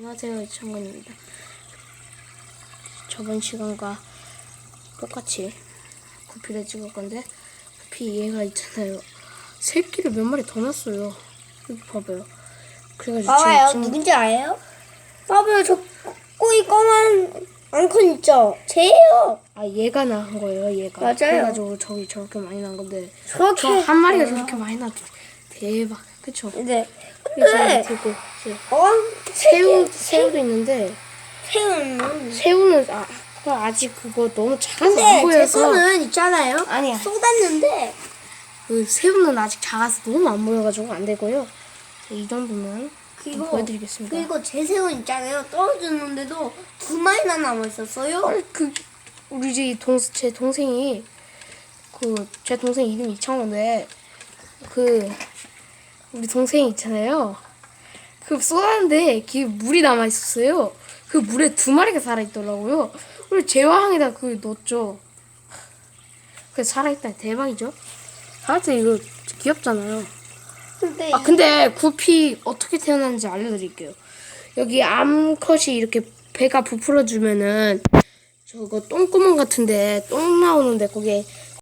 안녕하세요 이창근입니다. 저번 시간과 똑같이 구피를 찍을 건데 구피 얘가 있잖아요. 새끼를 몇 마리 더 낳았어요. 여기 봐봐요. 그래가지고 봐봐요. 지금 누군지 알아요? 봐봐요. 저 꼬이 검은 앙콘 있죠? 쟤예요. 아 얘가 낳은 거예요. 얘가. 맞아요. 그래가지고 저기 저렇게 많이 낳은 건데 저렇게 저 한 마리가 저렇게 많이 낳 대박. 그쵸? 네. 근데 어? 새우 새우도 있는데 새우는 새우는 아 아직 그거 너무 작아서 안 근데 제 보여서 거는 있잖아요. 아니야. 쏟았는데 그 새우는 아직 작아서 너무 안 보여가지고 안 되고요. 이 정도면 그리고 보여드리겠습니다. 그리고 제 새우 있잖아요. 떨어졌는데도 두 마리나 남아 있었어요. 헐, 그 우리 집 동, 제 동생이 그 제 동생 이름이 이창호인데 그 우리 동생이 있잖아요. 그 쏟았는데 그 물이 남아 있었어요. 그 물에 두 마리가 살아 있더라고요. 그리고 제화항에다 그 넣었죠. 그 살아 있다 대박이죠. 하여튼 이거 귀엽잖아요. 근데 아 근데 구피 어떻게 태어났는지 알려드릴게요. 여기 암컷이 이렇게 배가 부풀어 주면은 저거 똥구멍 같은데 똥 나오는데 거기에